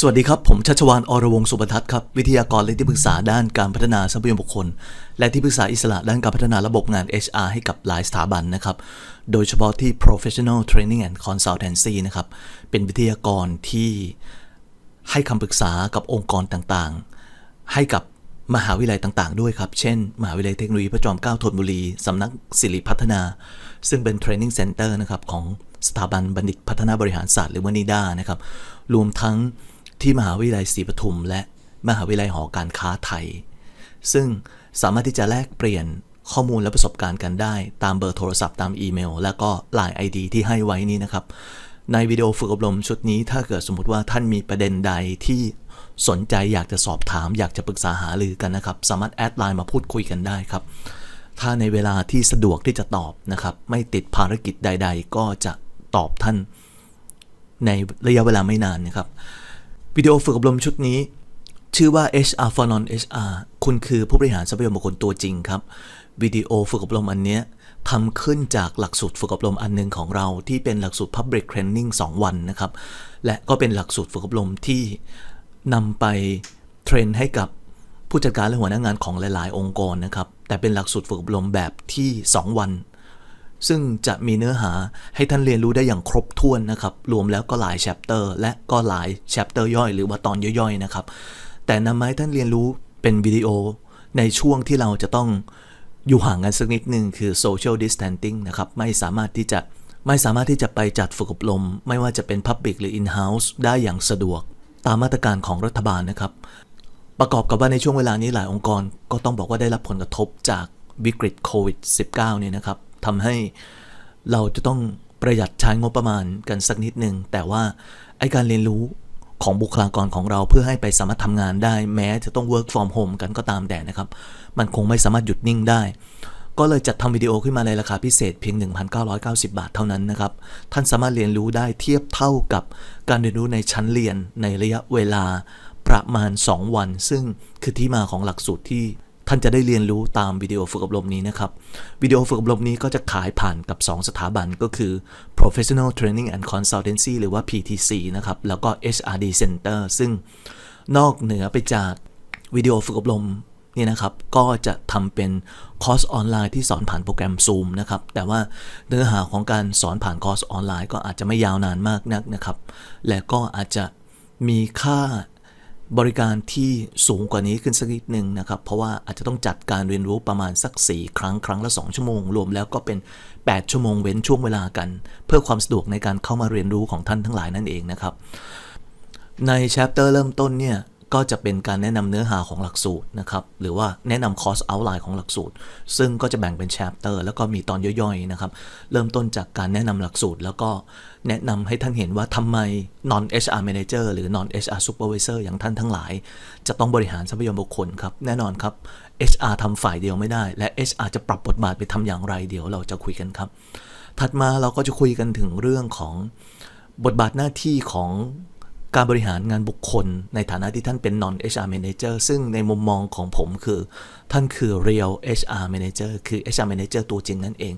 สวัสดีครับ ผมชัชวานอรวงศ์สุบทัศน์ครับ วิทยากรและที่ปรึกษาด้านการพัฒนาทรัพยากรบุคคล และที่ปรึกษาอิสระด้านการพัฒนาระบบงาน HR ให้กับหลายสถาบันนะครับ โดยเฉพาะที่ professional training and consultancy นะครับ เป็นวิทยากรที่ให้คำปรึกษากับองค์กรต่างๆ ให้กับมหาวิทยาลัยต่างๆ ด้วยครับ เช่น มหาวิทยาลัยเทคโนโลยีพระจอมเกล้าธนบุรี สำนักศิริพัฒนา ซึ่งเป็น training center นะครับของสถาบันบัณฑิตพัฒนาบริหารศาสตร์หรือว่านิด้านะครับ รวมทั้ง ที่มหาวิทยาลัยศรีปทุม และมหาวิทยาลัยหอการค้าไทย ซึ่งสามารถที่จะแลกเปลี่ยนข้อมูลและประสบการณ์กันได้ ตามเบอร์โทรศัพท์ตามอีเมล แล้วก็ Line ID ที่ให้ไว้นี้นะครับ ในวิดีโอฝึกอบรมชุดนี้ถ้าเกิดสมมติว่าท่านมีประเด็นใดที่สนใจอยากจะสอบถาม อยากจะปรึกษาหารือกันนะครับ สามารถแอดไลน์มาพูดคุยกันได้ครับ ถ้าในเวลาที่สะดวกที่จะตอบนะครับ ไม่ติดภารกิจใด ๆ ก็จะตอบท่านในระยะเวลาไม่นานนะครับ วิดีโอฝึกอบรมชุดนี้ ชื่อว่า HR for non HR คุณคือผู้บริหารทรัพยากรบุคคลตัวจริงครับ วิดีโอฝึกอบรมอันเนี้ยทำขึ้นจากหลักสูตรฝึกอบรมอันหนึงของเราที่เป็นหลักสูตร Public Training 2 วันนะครับ และก็เป็นหลักสูตรฝึกอบรมที่นำไปเทรนให้กับผู้จัดการและหัวหน้างานของหลาย ๆ องค์กรนะครับ แต่เป็นหลักสูตรฝึกอบรมแบบที่ 2 วัน ซึ่งจะมีเนื้อหาให้ท่านเรียนรู้ได้อย่างครบถ้วนนะครับ รวมแล้วก็หลายแชปเตอร์และก็หลายแชปเตอร์ย่อยหรือว่าตอนย่อยๆนะครับ แต่นำมาให้ท่านเรียนรู้เป็นวิดีโอในช่วงที่เราจะต้องอยู่ห่างกันสักนิดหนึ่งคือ social distancing นะครับ ไม่สามารถที่จะไม่สามารถที่จะไปจัดฝึกอบรม ไม่ว่าจะเป็น public หรือ in-house ได้อย่างสะดวก ตามมาตรการของรัฐบาลนะครับ ประกอบกับว่าในช่วงเวลานี้หลายองค์กรก็ต้องบอกว่าได้รับผลกระทบจากวิกฤตโควิด -19 เนี่ยนะครับ ทำให้เราจะต้องประหยัดใช้งบประมาณกันสักนิดหนึ่งแต่ว่าไอการเรียนรู้ของบุคลากรของเราเพื่อให้ไปสามารถทำงานได้ แม้จะต้อง work from home กันก็ตามแต่นะครับ มันคงไม่สามารถหยุดนิ่งได้ ก็เลยจัดทำวิดีโอขึ้นมาในราคาพิเศษเพียง 1,990 บาทเท่านั้นนะครับ ท่านสามารถเรียนรู้ได้เทียบเท่ากับการเรียนรู้ในชั้นเรียนในระยะเวลาประมาณ 2 วัน ซึ่งคือที่มาของหลักสูตรที่ ท่านจะได้เรียนรู้ตามวิดีโอฝึกอบรมนี้นะครับ วิดีโอฝึกอบรมนี้ก็จะขายผ่านกับ 2 สถาบันก็คือ Professional Training and Consultancy หรือว่า PTC นะครับ แล้วก็ HRD Center ซึ่งนอกเหนือไปจากวิดีโอฝึกอบรมนี่นะครับ ก็จะทำเป็นคอร์สออนไลน์ที่สอนผ่านโปรแกรม Zoom นะครับ แต่ว่าเนื้อหาของการสอนผ่านคอร์สออนไลน์ ก็อาจจะไม่ยาวนานมากนักนะครับ และก็อาจจะมีค่า บริการที่สูงกว่านี้ขึ้นสักนิดหนึ่งนะครับ เพราะว่าอาจจะต้องจัดการเรียนรู้ประมาณสัก 4 ครั้งครั้งละ 2 ชั่วโมง รวมแล้วก็เป็น 8 ชั่วโมงเว้นช่วงเวลากัน เพื่อความสะดวกในการเข้ามาเรียนรู้ของท่านทั้งหลายนั่นเองนะครับ ในแชปเตอร์เริ่มต้นเนี่ย ก็จะเป็นการแนะนำเนื้อหาของหลักสูตรนะครับ หรือว่าแนะนำคอร์สเอาไลน์ของหลักสูตร ซึ่งก็จะแบ่งเป็นแชปเตอร์แล้วก็มีตอนย่อยๆนะครับ เริ่มต้นจากการแนะนำหลักสูตร แล้วก็แนะนำให้ท่านเห็นว่าทำไม non HR manager หรือ non HR supervisor อย่างท่านทั้งหลาย จะต้องบริหารทรัพยากรบุคคลครับ แน่นอนครับ HR ทำฝ่ายเดียวไม่ได้ และ HR จะปรับบทบาทไปทำอย่างไรเดี๋ยวเราจะคุยกันครับ ถัดมาเราก็จะคุยกันถึงเรื่องของบทบาทหน้าที่ของ การบริหารงานบุคคลในฐานะที่ท่านเป็น non HR manager ซึ่งในมุมมองของผมคือ ท่านคือ real HR manager คือ HR manager ตัวจริงนั่นเอง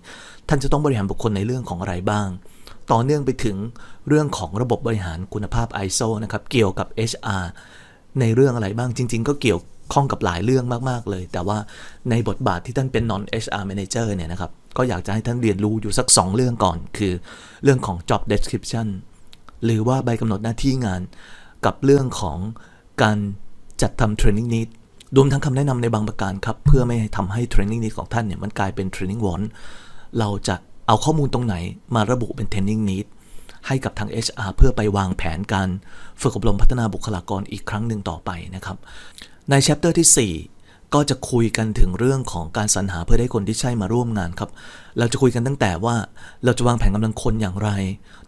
ท่านจะต้องบริหารบุคคลในเรื่องของอะไรบ้าง ต่อเนื่องไปถึงเรื่องของระบบบริหารคุณภาพ ISO นะครับ เกี่ยวกับ HR ในเรื่องอะไรบ้างจริง ๆ ก็เกี่ยวข้องกับหลายเรื่องมาก ๆ เลย แต่ว่าในบทบาทที่ท่านเป็น non HR manager เนี่ยนะครับ ก็อยากจะให้ท่านเรียนรู้อยู่สัก 2 เรื่องก่อน คือเรื่องของ job description หรือว่าใบกำหนดหน้าที่งานกับเรื่องของการจัดทำ training need รวมทั้งคำแนะนำในบางประการครับ เพื่อไม่ให้ทำให้ training need ของท่านเนี่ยมันกลายเป็น training want เราจะเอาข้อมูลตรงไหนมาระบุเป็น training need ให้กับทาง HR เพื่อไปวางแผนการฝึกอบรมพัฒนาบุคลากรอีกครั้งหนึ่งต่อไปนะครับ ใน chapter ที่ 4 ก็จะคุยกันถึงเรื่องของการสรรหาเพื่อได้คนที่ใช่มาร่วมงานครับ เราจะคุยกันตั้งแต่ว่าเราจะวางแผนกำลังคนอย่างไร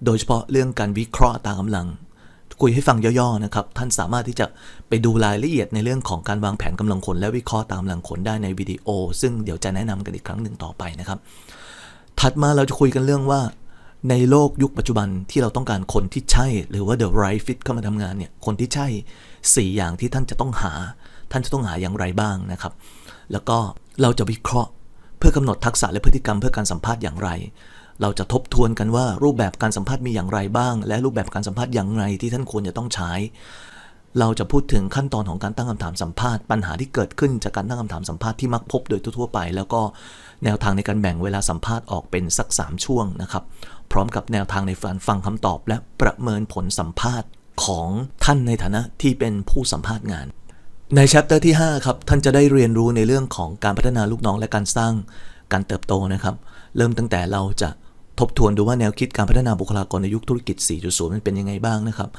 โดยเฉพาะเรื่องการวิเคราะห์ตรากำลัง คุยให้ฟังย่อๆนะครับ ท่านสามารถที่จะไปดูรายละเอียดในเรื่องของการวางแผนกำลังคน และวิเคราะห์ตามกำลังคนได้ในวิดีโอ ซึ่งเดี๋ยวจะแนะนำกันอีกครั้งหนึ่งต่อไปนะครับ ถัดมาเราจะคุยกันเรื่องว่า ในโลกยุคปัจจุบันที่เราต้องการคนที่ใช่ หรือว่า the right fit เข้ามาทำงานเนี่ยคนที่ใช่ 4 อย่างที่ท่านจะต้องหา ท่านจะต้องหาอย่างไรบ้างนะครับ แล้วก็เราจะวิเคราะห์เพื่อกำหนดทักษะและพฤติกรรมเพื่อการสัมภาษณ์อย่างไร เราจะทบทวนกันว่ารูปแบบการสัมภาษณ์มีอย่างไรบ้าง และรูปแบบการสัมภาษณ์อย่างไรที่ท่านควรจะต้องใช้ เราจะพูดถึงขั้นตอนของการตั้งคำถามสัมภาษณ์ปัญหาที่เกิดขึ้นจากการตั้งคำถามสัมภาษณ์ที่มักพบโดยทั่วไป แล้วก็แนวทางในการแบ่งเวลาสัมภาษณ์ออกเป็นสัก 3 ช่วงนะครับ พร้อมกับแนวทางในการฟังคำตอบ และประเมินผลสัมภาษณ์ของท่านในฐานะที่เป็นผู้สัมภาษณ์งาน ในแชปเตอร์ที่ 5 ครับ ท่านจะได้เรียนรู้ในเรื่องของการพัฒนาลูกน้องและการสร้างการเติบโตนะครับ เริ่มตั้งแต่เราจะ ทบทวนดูว่าแนวคิดการพัฒนาบุคลากรในยุคธุรกิจ 4.0 มันเป็นยังไงบ้างนะครับ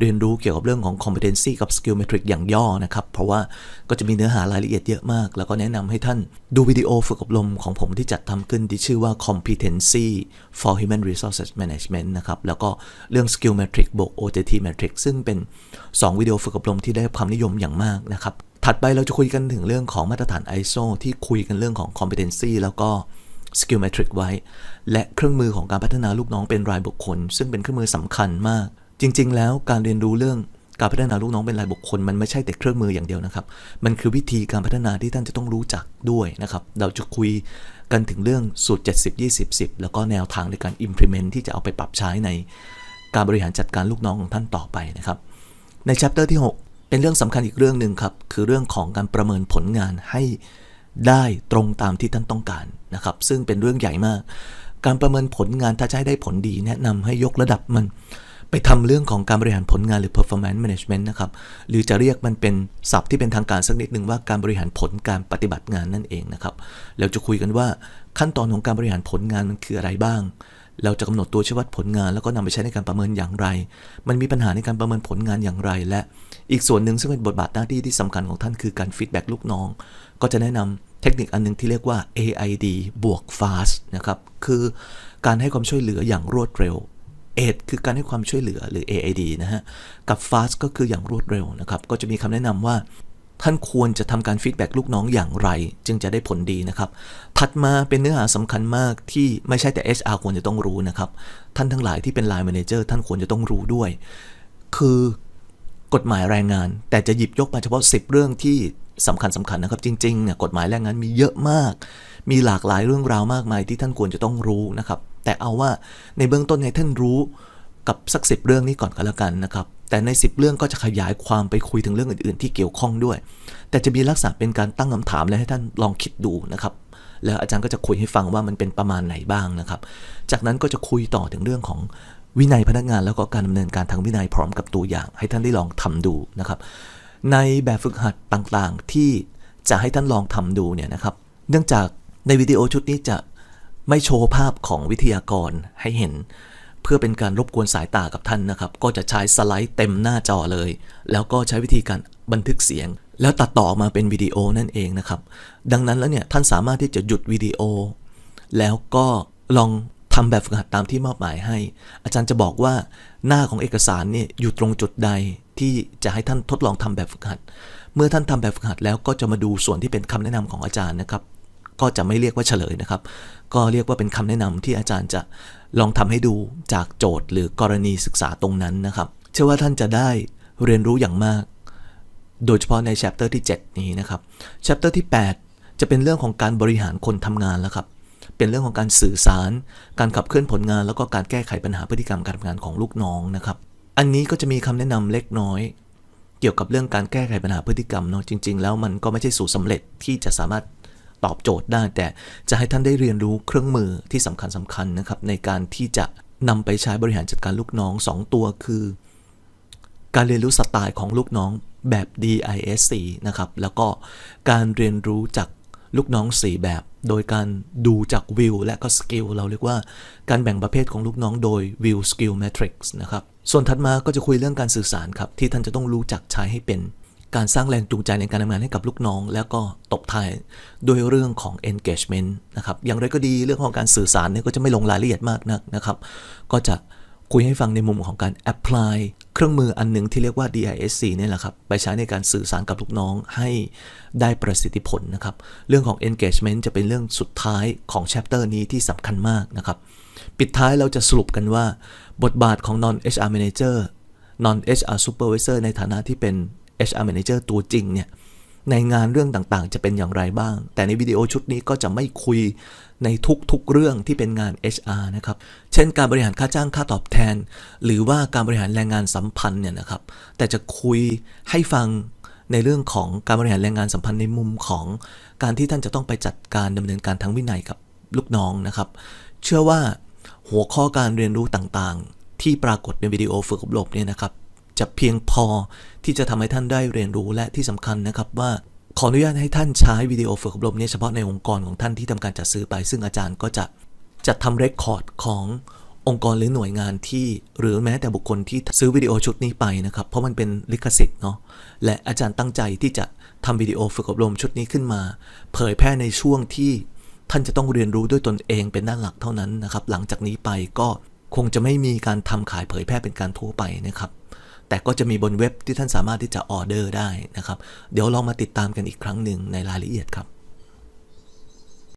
เรียนรู้เกี่ยวกับเรื่องของ competency กับ skill metric อย่างย่อนะครับ เพราะว่าก็จะมีเนื้อหารายละเอียดเยอะมาก แล้วก็แนะนำให้ท่านดูวิดีโอฝึกอบรมของผมที่จัดทำขึ้นที่ชื่อว่า competency for human resources management นะครับ แล้วก็เรื่อง skill metric บวก OJT metric ซึ่งเป็น 2 วิดีโอฝึกอบรมที่ได้รับความนิยมอย่างมากนะครับ ถัดไปเราจะคุยกันถึงเรื่องของมาตรฐาน ISO ที่คุยกันเรื่องของ competency แล้วก็ skill metric ไว้ และเครื่องมือของการพัฒนาลูกน้องเป็นรายบุคคล ซึ่งเป็นเครื่องมือสำคัญมาก จริง ๆ แล้วการเรียนรู้เรื่องการพัฒนาลูกน้องเป็นรายบุคคล มันไม่ใช่แต่เครื่องมืออย่างเดียวนะครับ มันคือวิธีการพัฒนาที่ท่านจะต้องรู้จักด้วยนะครับ เราจะคุยกันถึงเรื่องสูตร 70 20 10 แล้วก็แนวทางในการ implement ที่จะเอาไปปรับใช้ในการบริหารจัดการลูกน้องของท่านต่อไปนะครับ ใน chapter ที่ 6 เป็นเรื่องสำคัญอีกเรื่องหนึ่งครับ คือเรื่องของการประเมินผลงานให้ ได้ตรงตามที่ท่านต้องการนะครับ ซึ่งเป็นเรื่องใหญ่มาก การประเมินผลงานถ้าจะให้ได้ผลดี แนะนำให้ยกระดับมัน ไปทำเรื่องของการบริหารผลงานหรือ performance management นะครับ หรือจะเรียกมันเป็นศัพท์ที่เป็นทางการสักนิดหนึ่งว่าการบริหารผลการปฏิบัติงานนั่นเองนะครับ แล้วจะคุยกันว่าขั้นตอนของการบริหารผลงานมันคืออะไรบ้าง เราจะกำหนดตัวชี้วัดผลงาน แล้วก็นำไปใช้ในการประเมินอย่างไร มันมีปัญหาในการประเมินผลงานอย่างไร และอีกส่วนหนึ่งซึ่งเป็นบทบาทหน้าที่ที่สำคัญของท่านคือการฟีดแบ็ลูกน้อง ก็จะแนะนำเทคนิคอันหนึงที่เรียกว่า AID บวก fast นะครับ คือการให้ความช่วยเหลืออย่างรวดเร็ว AID คือการให้ความช่วยเหลือหรือ AID นะฮะ กับ fast ก็คืออย่างรวดเร็วนะครับ ก็จะมีคำแนะนำว่า ท่านควรจะทำการฟีดแบ็กลูกน้องอย่างไร จึงจะได้ผลดีนะครับ ถัดมาเป็นเนื้อหาสำคัญมากที่ไม่ใช่แต่ HR ควรจะต้องรู้นะครับ ท่านทั้งหลายที่เป็น Line Manager ท่านควรจะต้องรู้ด้วย คือกฎหมายแรงงาน แต่จะหยิบยกมาเฉพาะ 10 เรื่องที่สำคัญสำคัญนะครับ จริงๆเนี่ยกฎหมายแรงงานมีเยอะมาก มีหลากหลายเรื่องราวมากมายที่ท่านควรจะต้องรู้นะครับ แต่เอาว่าในเบื้องต้นให้ท่านรู้กับสักสิเรื่องนี้ก่อนก็แล้วกันนะครับ แต่ใน 10 เรื่องก็จะขยายความไปคุยถึงเรื่องอื่น ๆ ที่เกี่ยวข้องด้วย แต่จะมีลักษณะเป็นการตั้งคำถามและให้ท่านลองคิดดูนะครับ แล้วอาจารย์ก็จะคุยให้ฟังว่ามันเป็นประมาณไหนบ้างนะครับ จากนั้นก็จะคุยต่อถึงเรื่องของวินัยพนักงานแล้วก็การดำเนินการทางวินัยพร้อมกับตัวอย่าง ให้ท่านได้ลองทำดูนะครับ ในแบบฝึกหัดต่างๆที่จะให้ท่านลองทำดูเนี่ยนะครับ เนื่องจากในวิดีโอชุดนี้จะไม่โชว์ภาพของวิทยากรให้เห็น เพื่อเป็นการรบกวนสายตากับท่านนะครับ ก็จะใช้สไลด์เต็มหน้าจอเลย แล้วก็ใช้วิธีการบันทึกเสียง แล้วตัดต่อมาเป็นวิดีโอนั่นเองนะครับ ดังนั้นแล้วเนี่ยท่านสามารถที่จะหยุดวิดีโอ แล้วก็ลองทำแบบฝึกหัดตามที่มอบหมายให้ อาจารย์จะบอกว่าหน้าของเอกสารเนี่ยอยู่ตรงจุดใดที่จะให้ท่านทดลองทำแบบฝึกหัด เมื่อท่านทำแบบฝึกหัดแล้วก็จะมาดูส่วนที่เป็นคำแนะนำของอาจารย์นะครับ ก็จะไม่เรียกว่าเฉลยนะครับ ก็เรียกว่าเป็นคำแนะนำที่อาจารย์จะ ลองทำให้ดูจากโจทย์หรือกรณีศึกษาตรงนั้นนะครับ เชื่อว่าท่านจะได้เรียนรู้อย่างมาก โดยเฉพาะใน chapter ที่ 7 นี้นะครับ chapter ที่ 8 จะเป็นเรื่องของการบริหารคนทำงานแล้วครับ เป็นเรื่องของการสื่อสาร การขับเคลื่อนผลงาน แล้วก็การแก้ไขปัญหาพฤติกรรมการทำงานของลูกน้องนะครับ อันนี้ก็จะมีคำแนะนำเล็กน้อยเกี่ยวกับเรื่องการแก้ไขปัญหาพฤติกรรมเนาะจริง ๆ แล้วมันก็ไม่ใช่สูตรสำเร็จที่จะสามารถ ตอบโจทย์ได้ แต่จะให้ท่านได้เรียนรู้เครื่องมือที่สำคัญสคัญนะครับ ในการที่จะนำไปใช้บริหารจัดการลูกน้อง 2 ตัวคือ การเรียนรู้สไตล์ของลูกน้องแบบ DISC นะครับ แล้วก็การเรียนรู้จากลูกน้อง 4 แบบ โดยการดูจากวิวและก็สกิลเราเรียกว่าการแบ่งประเภทของลูกน้องโดย View Skill Matrix นะครับ ส่วนถัดมาก็จะคุยเรื่องการสื่อสารครับ ที่ท่านจะต้องรู้จักใช้ให้เป็น การสร้างแรงจูงใจในการทำงานให้กับลูกน้อง แล้วก็ตบท้ายด้วยเรื่องของ engagement นะครับ อย่างไรก็ดีเรื่องของการสื่อสารเนี่ยก็จะไม่ลงรายละเอียดมากนักนะครับ ก็จะคุยให้ฟังในมุมของการ apply เครื่องมืออันหนึ่งที่เรียกว่า DISC เนี่ยแหละครับ ไปใช้ในการสื่อสารกับลูกน้องให้ได้ประสิทธิผลนะครับ เรื่องของ engagement จะเป็นเรื่องสุดท้ายของ chapter นี้ที่สำคัญมากนะครับ ปิดท้ายเราจะสรุปกันว่า บทบาทของ non HR manager non HR supervisor ในฐานะที่เป็น HR manager ตัวจริงเนี่ยในงานเรื่องต่างๆ จะเป็นอย่างไรบ้าง แต่ในวิดีโอชุดนี้ก็จะไม่คุยในทุกๆเรื่องที่เป็นงาน HR นะครับ เช่นการบริหารค่าจ้างค่าตอบแทน หรือว่าการบริหารแรงงานสัมพันธ์เนี่ยนะครับ แต่จะคุยให้ฟังในเรื่องของการบริหารแรงงานสัมพันธ์ในมุมของการที่ท่านจะต้องไปจัดการดำเนินการทางวินัยกับลูกน้องนะครับ เชื่อว่าหัวข้อการเรียนรู้ต่างๆ ที่ปรากฏในวิดีโอฝึกอบรมเนี่ยนะครับ จะเพียงพอที่จะทำให้ท่านได้เรียนรู้และที่สำคัญนะครับว่าขออนุญาตให้ท่านใช้วิดีโอฝึกอบรมนี้เฉพาะในองค์กรของท่านที่ทำการจัดซื้อไป ซึ่งอาจารย์ก็จะจัดทำเรคคอร์ดขององค์กรหรือหน่วยงานที่ หรือแม้แต่บุคคลที่ซื้อวิดีโอชุดนี้ไปนะครับ เพราะมันเป็นลิขสิทธิ์เนาะและอาจารย์ตั้งใจที่จะทำวิดีโอฝึกอบรมชุดนี้ขึ้นมา เผยแพร่ในช่วงที่ท่านจะต้องเรียนรู้ด้วยตนเองเป็นด้านหลักเท่านั้นนะครับ หลังจากนี้ไปก็คงจะไม่มีการทำขายเผยแพร่เป็นการทั่วไปนะครับ แต่ก็จะมีบนเว็บที่ท่านสามารถที่จะออเดอร์ได้นะครับ เดี๋ยวลองมาติดตามกันอีกครั้งหนึ่งในรายละเอียดครับ